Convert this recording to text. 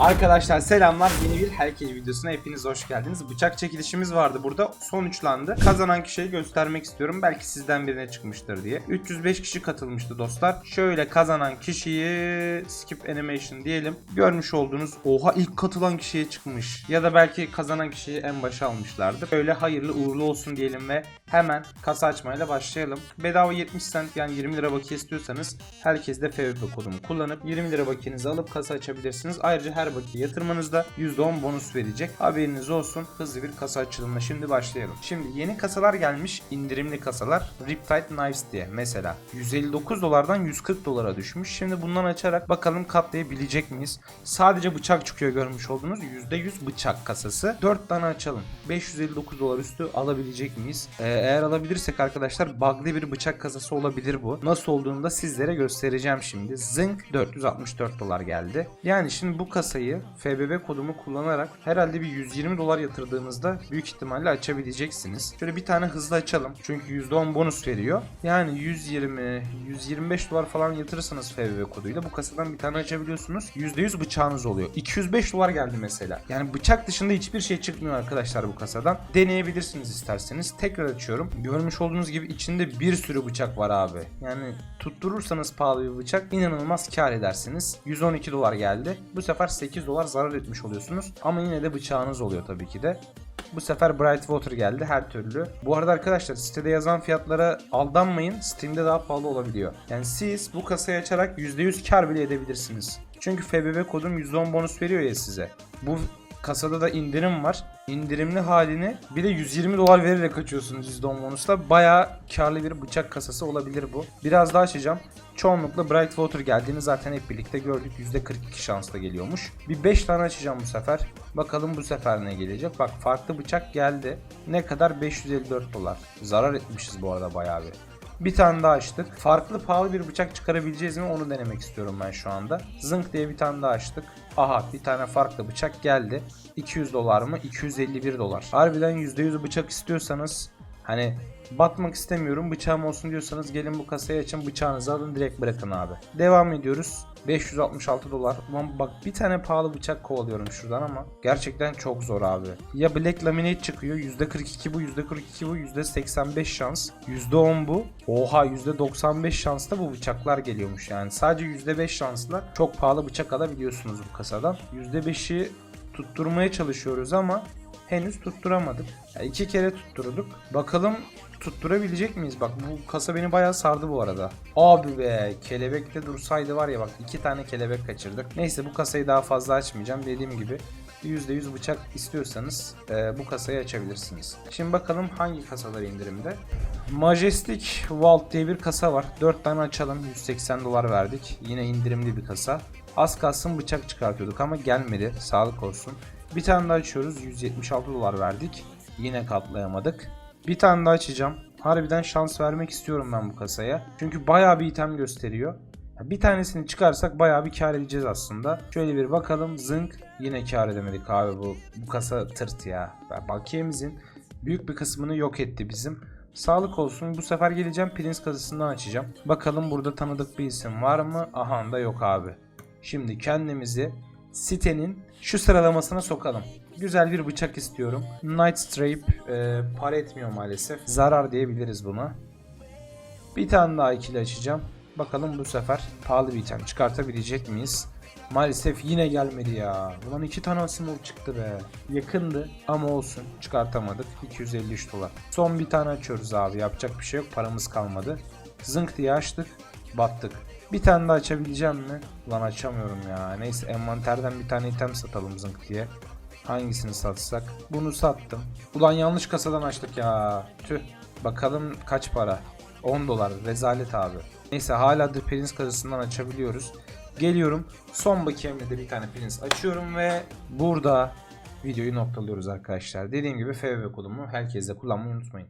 Arkadaşlar selamlar. Yeni bir herkes videosuna hepiniz hoş geldiniz. Bıçak çekilişimiz vardı burada. Sonuçlandı. Kazanan kişiyi göstermek istiyorum. Belki sizden birine çıkmıştır diye. 305 kişi katılmıştı dostlar. Şöyle kazanan kişiyi skip animation diyelim. Görmüş olduğunuz oha ilk katılan kişiye çıkmış. Ya da belki kazanan kişiyi en başa almışlardır. Öyle hayırlı uğurlu olsun diyelim ve hemen kasa açmayla başlayalım. Bedava 70 cent yani 20 lira bakiye istiyorsanız herkes de FVP kodumu kullanıp 20 lira bakiyenizi alıp kasa açabilirsiniz. Ayrıca her bakiye yatırmanızda %10 bonus verecek. Haberiniz olsun. Hızlı bir kasa açılımına şimdi başlayalım. Şimdi yeni kasalar gelmiş. indirimli kasalar. Riptide Knives diye mesela. 159 dolardan 140 dolara düşmüş. Şimdi bundan açarak bakalım katlayabilecek miyiz? Sadece bıçak çıkıyor görmüş olduğunuz. %100 bıçak kasası. 4 tane açalım. 559 dolar üstü alabilecek miyiz? Ee, eğer alabilirsek arkadaşlar bug'lı bir bıçak kasası olabilir bu. Nasıl olduğunu da sizlere göstereceğim şimdi. Zınk 464 dolar geldi. Yani şimdi bu kasayı FBB kodumu kullanarak herhalde bir 120 dolar yatırdığınızda büyük ihtimalle açabileceksiniz. Şöyle bir tane hızlı açalım. Çünkü %10 bonus veriyor. Yani 120, 125 dolar falan yatırırsanız FBB koduyla bu kasadan bir tane açabiliyorsunuz. %100 bıçağınız oluyor. 205 dolar geldi mesela. Yani bıçak dışında hiçbir şey çıkmıyor arkadaşlar bu kasadan. Deneyebilirsiniz isterseniz. Tekrar açıyorum. Görmüş olduğunuz gibi içinde bir sürü bıçak var abi. Yani tutturursanız pahalı bir bıçak inanılmaz kar edersiniz. 112 dolar geldi. Bu sefer 8 dolar zarar etmiş oluyorsunuz. Ama yine de bıçağınız oluyor tabii ki de. Bu sefer Bright Water geldi her türlü. Bu arada arkadaşlar sitede yazan fiyatlara aldanmayın. Steam'de daha pahalı olabiliyor. Yani siz bu kasayı açarak %100 kar bile edebilirsiniz. Çünkü FBB kodum %10 bonus veriyor ya size. Bu kasada da indirim var. İndirimli halini bir de 120 dolar vererek açıyorsunuz %10 bonusla. Bayağı karlı bir bıçak kasası olabilir bu. Biraz daha açacağım. Çoğunlukla Bright Water geldiğini zaten hep birlikte gördük. %42 şansla geliyormuş. Bir 5 tane açacağım bu sefer. Bakalım bu sefer ne gelecek. Bak farklı bıçak geldi. Ne kadar? 554 dolar. Zarar etmişiz bu arada bayağı bir. Bir tane daha açtık. Farklı pahalı bir bıçak çıkarabileceğiz mi onu denemek istiyorum ben şu anda. Zınk diye bir tane daha açtık. Aha bir tane farklı bıçak geldi. 200 dolar mı? 251 dolar. Harbiden %100 bıçak istiyorsanız hani batmak istemiyorum bıçağım olsun diyorsanız gelin bu kasayı açın bıçağınızı alın direkt bırakın abi. Devam ediyoruz. 566 dolar. Ulan bak bir tane pahalı bıçak kovalıyorum şuradan ama gerçekten çok zor abi. Ya Black Laminate çıkıyor. %42 bu, %42 bu, %85 şans. %10 bu. Oha %95 şansla bu bıçaklar geliyormuş yani. Sadece %5 şansla çok pahalı bıçak alabiliyorsunuz bu kasadan. %5'i tutturmaya çalışıyoruz ama henüz tutturamadık. Ya iki kere tutturduk. Bakalım tutturabilecek miyiz? Bak bu kasa beni bayağı sardı bu arada. Abi be kelebekte dursaydı var ya bak iki tane kelebek kaçırdık. Neyse bu kasayı daha fazla açmayacağım. Dediğim gibi %100 bıçak istiyorsanız e, bu kasayı açabilirsiniz. Şimdi bakalım hangi kasalar indirimde. Majestic Vault diye bir kasa var. 4 tane açalım. 180 dolar verdik. Yine indirimli bir kasa. Az kalsın bıçak çıkartıyorduk ama gelmedi. Sağlık olsun. Bir tane daha açıyoruz. 176 dolar verdik. Yine katlayamadık. Bir tane daha açacağım. Harbiden şans vermek istiyorum ben bu kasaya. Çünkü bayağı bir item gösteriyor. Bir tanesini çıkarsak bayağı bir kar edeceğiz aslında. Şöyle bir bakalım. Zınk. Yine kar edemedik abi bu. Bu kasa tırt ya. Bakiyemizin büyük bir kısmını yok etti bizim. Sağlık olsun. Bu sefer geleceğim Prince kasasından açacağım. Bakalım burada tanıdık bir isim var mı? Aha da yok abi. Şimdi kendimizi sitenin şu sıralamasına sokalım. Güzel bir bıçak istiyorum. Night Strape e, para etmiyor maalesef. Zarar diyebiliriz buna. Bir tane daha ikili açacağım. Bakalım bu sefer pahalı bir item çıkartabilecek miyiz? Maalesef yine gelmedi ya. Ulan iki tane Asimov çıktı be. Yakındı ama olsun çıkartamadık. 253 dolar. Son bir tane açıyoruz abi. Yapacak bir şey yok. Paramız kalmadı. Zınk diye açtık. Battık. Bir tane daha açabileceğim mi? Ulan açamıyorum ya. Neyse envanterden bir tane item satalım zınk diye. Hangisini satsak? Bunu sattım. Ulan yanlış kasadan açtık ya. Tüh. Bakalım kaç para? 10 dolar. Rezalet abi. Neyse hala The Prince kasasından açabiliyoruz. Geliyorum. Son bakiyemle de bir tane Prince açıyorum ve burada videoyu noktalıyoruz arkadaşlar. Dediğim gibi FB kodumu herkese kullanmayı unutmayın.